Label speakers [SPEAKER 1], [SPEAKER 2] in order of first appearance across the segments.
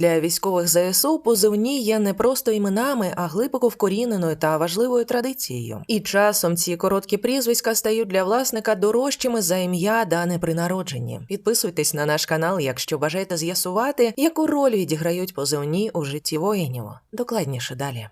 [SPEAKER 1] Для військових ЗСУ позивні є не просто іменами, а глибоко вкоріненою та важливою традицією. І часом ці короткі прізвиська стають для власника дорожчими за ім'я, дане при народженні. Підписуйтесь на наш канал, якщо бажаєте з'ясувати, яку роль відіграють позивні у житті воїнів. Докладніше далі.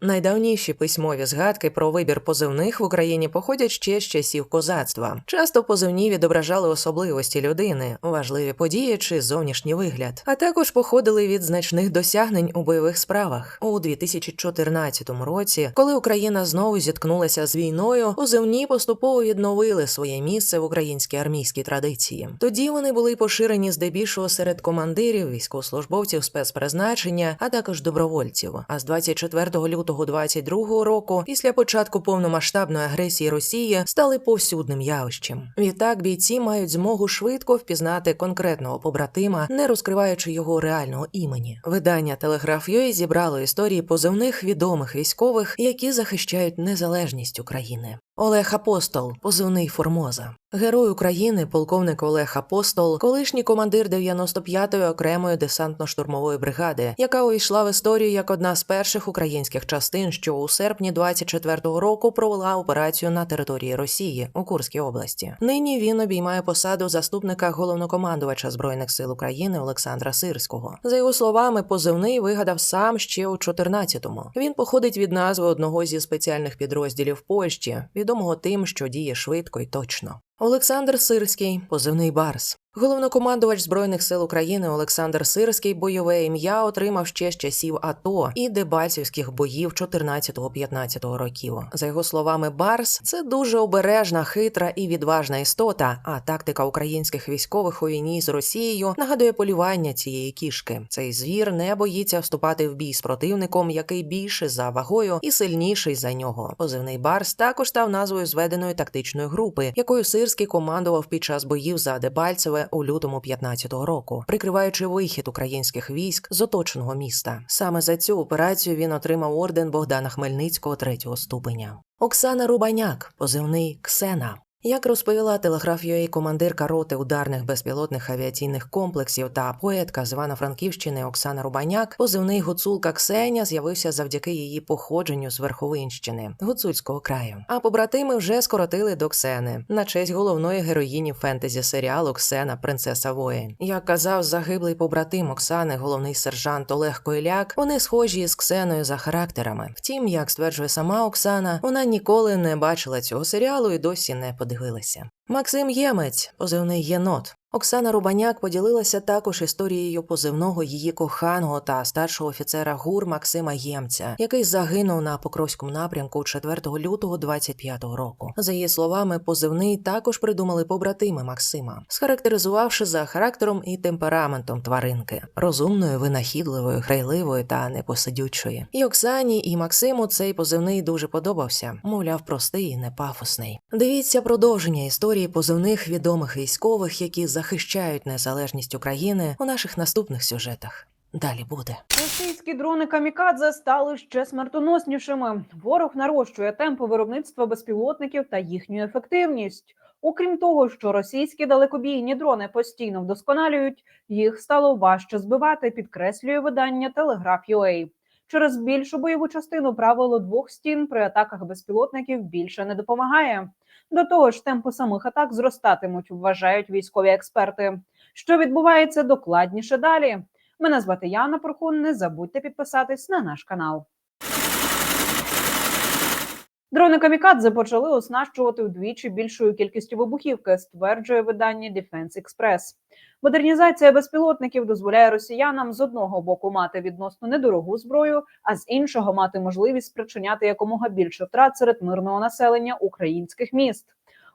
[SPEAKER 1] Найдавніші письмові згадки про вибір позивних в Україні походять ще з часів козацтва. Часто позивні відображали особливості людини, важливі події чи зовнішній вигляд, а також походили від значних досягнень у бойових справах. У 2014 році, коли Україна знову зіткнулася з війною, позивні поступово відновили своє місце в українській армійській традиції. Тоді вони були поширені здебільшого серед командирів, військовослужбовців спецпризначення, а також добровольців. А з 24 лютого 22 року, після початку повномасштабної агресії Росії, стали повсюдним явищем. Відтак бійці мають змогу швидко впізнати конкретного побратима, не розкриваючи його реального імені. Видання Телеграф.ua зібрало історії позивних відомих військових, які захищають незалежність України. Олег Апостол, позивний Формоза. Герой України, полковник Олег Апостол, колишній командир 95-ї окремої десантно-штурмової бригади, яка увійшла в історію як одна з перших українських частин, що у серпні 24-го року провела операцію на території Росії у Курській області. Нині він обіймає посаду заступника головнокомандувача збройних сил України Олександра Сирського. За його словами, позивний вигадав сам ще у 14-му. Він походить від назви одного зі спеціальних підрозділів Польщі, відомого тим, що діє швидко і точно. Олександр Сирський, позивний Барс. Головнокомандувач збройних сил України Олександр Сирський бойове ім'я отримав ще з часів АТО і дебальцівських боїв 14-15 років. За його словами, Барс це дуже обережна, хитра і відважна істота. А тактика українських військових у війні з Росією нагадує полювання цієї кішки. Цей звір не боїться вступати в бій з противником, який більше за вагою і сильніший за нього. Позивний Барс також став назвою зведеної тактичної групи, якою Сирський командував під час боїв за Дебальцеве у лютому 15-го року, прикриваючи вихід українських військ з оточеного міста. Саме за цю операцію він отримав орден Богдана Хмельницького третього ступеня. Оксана Рубаняк, позивний Ксена. Як розповіла телеграф.ua командирка роти ударних безпілотних авіаційних комплексів та поетка з Івано-Франківщини Оксана Рубаняк, позивний гуцулка Ксеня з'явився завдяки її походженню з Верховинщини гуцульського краю. А побратими вже скоротили до Ксени на честь головної героїні фентезі серіалу Ксена Принцеса воїн. Як казав загиблий побратим Оксани, головний сержант Олег Койляк, вони схожі з Ксеною за характерами. Втім, як стверджує сама Оксана, вона ніколи не бачила цього серіалу і досі не подивилася дивилася. Максим Ємець, позивний єнот. Оксана Рубаняк поділилася також історією позивного її коханого та старшого офіцера ГУР Максима Ємця, який загинув на Покровському напрямку 4 лютого 25-го року. За її словами, позивний також придумали побратими Максима, схарактеризувавши за характером і темпераментом тваринки, розумною, винахідливою, грайливою та непосидючою. І Оксані, і Максиму цей позивний дуже подобався, мовляв, простий і не пафосний. Дивіться продовження історії позивних відомих військових, які захищають незалежність України у наших наступних сюжетах. Далі буде.
[SPEAKER 2] Російські дрони камікадзе стали ще смертоноснішими. Ворог нарощує темпи виробництва безпілотників та їхню ефективність. Окрім того, що російські далекобійні дрони постійно вдосконалюють, їх стало важче збивати, підкреслює видання Telegraph.ua. Через більшу бойову частину правило двох стін при атаках безпілотників більше не допомагає. До того ж, темпи самих атак зростатимуть, вважають військові експерти. Що відбувається докладніше далі? Мене звати Яна Прохун. Не забудьте підписатись на наш канал. Дрони камікадзе почали оснащувати вдвічі більшою кількістю вибухівки, стверджує видання Defense Express. Модернізація безпілотників дозволяє росіянам з одного боку мати відносно недорогу зброю, а з іншого мати можливість спричиняти якомога більше втрат серед мирного населення українських міст.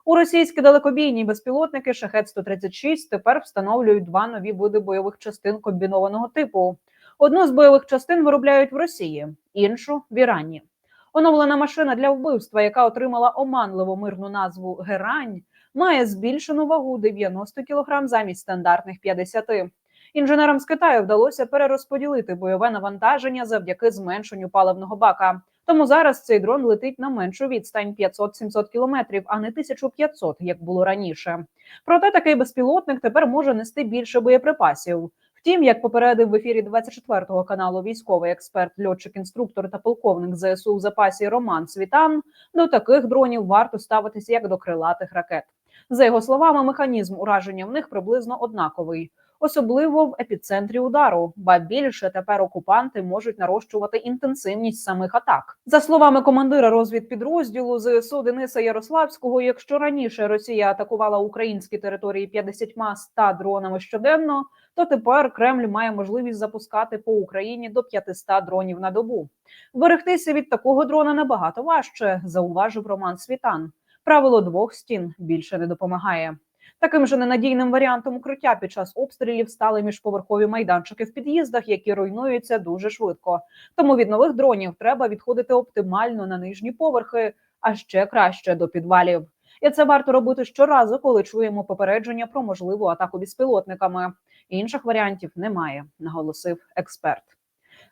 [SPEAKER 2] У російські далекобійні безпілотники шахет 136 тепер встановлюють два нові види бойових частин комбінованого типу. Одну з бойових частин виробляють в Росії, іншу в Ірані. Оновлена машина для вбивства, яка отримала оманливу мирну назву Герань, має збільшену вагу 90 кг замість стандартних 50. Інженерам з Китаю вдалося перерозподілити бойове навантаження завдяки зменшенню паливного бака. Тому зараз цей дрон летить на меншу відстань 500-700 кілометрів, а не 1500, як було раніше. Проте такий безпілотник тепер може нести більше боєприпасів. Втім, як попередив в ефірі 24-го каналу військовий експерт, льотчик, інструктор та полковник ЗСУ в запасі Роман Світан, до таких дронів варто ставитися як до крилатих ракет. За його словами, механізм ураження в них приблизно однаковий, особливо в епіцентрі удару. Ба більше тепер окупанти можуть нарощувати інтенсивність самих атак. За словами командира розвідпідрозділу ЗСУ Дениса Ярославського, якщо раніше Росія атакувала українські території 50-100 дронами щоденно, то тепер Кремль має можливість запускати по Україні до 500 дронів на добу. Берегтися від такого дрона набагато важче, зауважив Роман Світан. Правило двох стін більше не допомагає. Таким же ненадійним варіантом укриття під час обстрілів стали міжповерхові майданчики в під'їздах, які руйнуються дуже швидко. Тому від нових дронів треба відходити оптимально на нижні поверхи, а ще краще до підвалів. І це варто робити щоразу, коли чуємо попередження про можливу атаку безпілотниками. Інших варіантів немає, наголосив експерт.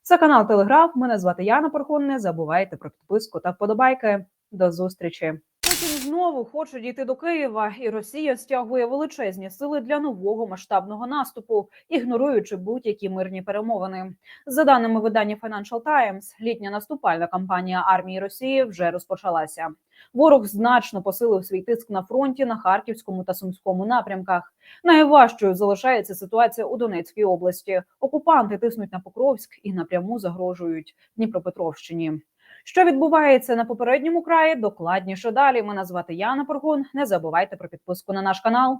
[SPEAKER 2] Це канал Телеграф. Мене звати Яна Порхон. Не забувайте про підписку та вподобайки. До зустрічі. Путін знову хоче дійти до Києва, і Росія стягує величезні сили для нового масштабного наступу, ігноруючи будь-які мирні перемовини. За даними видання Financial Times, літня наступальна кампанія армії Росії вже розпочалася. Ворог значно посилив свій тиск на фронті на харківському та сумському напрямках. Найважчою залишається ситуація у Донецькій області. Окупанти тиснуть на Покровськ і напряму загрожують Дніпропетровщині. Що відбувається на попередньому краї? Докладніше далі. Мене звати Яна Поргун. Не забувайте про підписку на наш канал.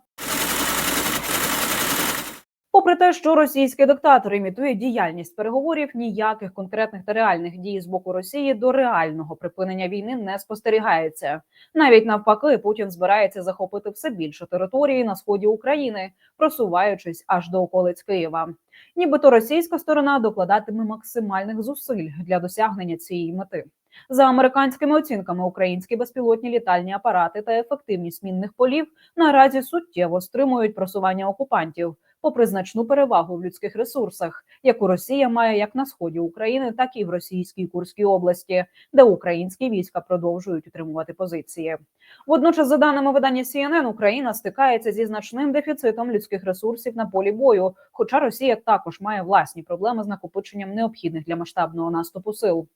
[SPEAKER 2] Попри те, що російський диктатор імітує діяльність переговорів, ніяких конкретних та реальних дій з боку Росії до реального припинення війни не спостерігається. Навіть навпаки, Путін збирається захопити все більше території на сході України, просуваючись аж до околиць Києва. Нібито російська сторона докладатиме максимальних зусиль для досягнення цієї мети. За американськими оцінками, українські безпілотні літальні апарати та ефективність мінних полів наразі суттєво стримують просування окупантів, попри значну перевагу в людських ресурсах, яку Росія має як на сході України, так і в російській Курській області, де українські війська продовжують утримувати позиції. Водночас, за даними видання CNN, Україна стикається зі значним дефіцитом людських ресурсів на полі бою. Хоча Росія також має власні проблеми з накопиченням необхідних для масштабного наступу сил.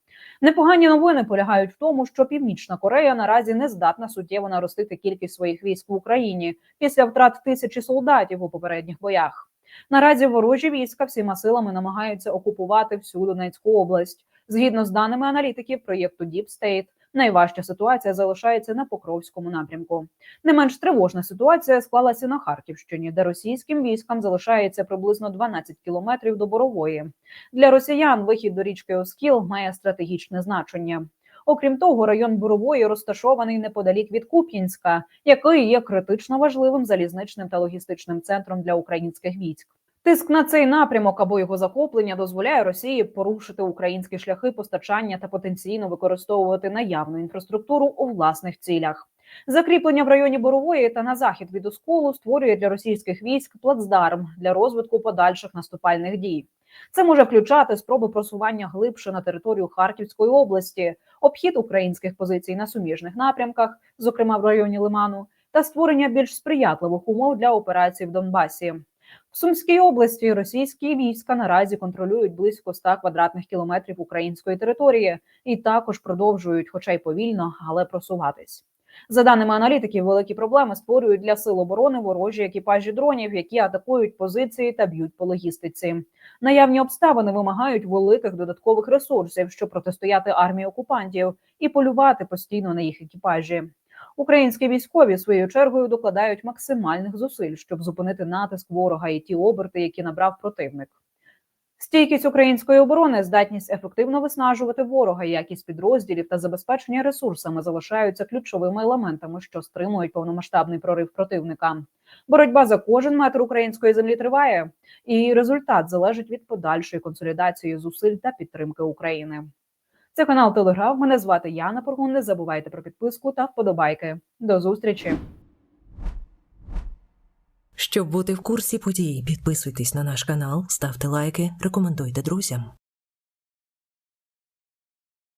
[SPEAKER 2] Непогані новини полягають в тому, що Північна Корея наразі не здатна суттєво наростити кількість своїх військ в Україні після втрат тисячі солдатів у попередніх боях. Наразі ворожі війська всіма силами намагаються окупувати всю Донецьку область. Згідно з даними аналітиків проєкту Deep State, найважча ситуація залишається на Покровському напрямку. Не менш тривожна ситуація склалася на Харківщині, де російським військам залишається приблизно 12 кілометрів до Борової. Для росіян вихід до річки Оскіл має стратегічне значення. Окрім того, район Борової розташований неподалік від Куп'янська, який є критично важливим залізничним та логістичним центром для українських військ. Тиск на цей напрямок або його захоплення дозволяє Росії порушити українські шляхи постачання та потенційно використовувати наявну інфраструктуру у власних цілях. Закріплення в районі Борової та на захід від Осколу створює для російських військ плацдарм для розвитку подальших наступальних дій. Це може включати спроби просування глибше на територію Харківської області, обхід українських позицій на суміжних напрямках, зокрема в районі Лиману, та створення більш сприятливих умов для операцій в Донбасі. В Сумській області російські війська наразі контролюють близько 100 квадратних кілометрів української території і також продовжують, хоча й повільно, але просуватись. За даними аналітиків, великі проблеми створюють для сил оборони ворожі екіпажі дронів, які атакують позиції та б'ють по логістиці. Наявні обставини вимагають великих додаткових ресурсів, щоб протистояти армії окупантів і полювати постійно на їх екіпажі. Українські військові своєю чергою докладають максимальних зусиль, щоб зупинити натиск ворога і ті оберти, які набрав противник. Стійкість української оборони, здатність ефективно виснажувати ворога, якість підрозділів та забезпечення ресурсами залишаються ключовими елементами, що стримують повномасштабний прорив противника. Боротьба за кожен метр української землі триває, і результат залежить від подальшої консолідації зусиль та підтримки України. Це канал Телеграф. Мене звати Яна Поргун. Не забувайте про підписку та вподобайки. До зустрічі.
[SPEAKER 1] Щоб бути в курсі подій, підписуйтесь на наш канал, ставте лайки, рекомендуйте друзям.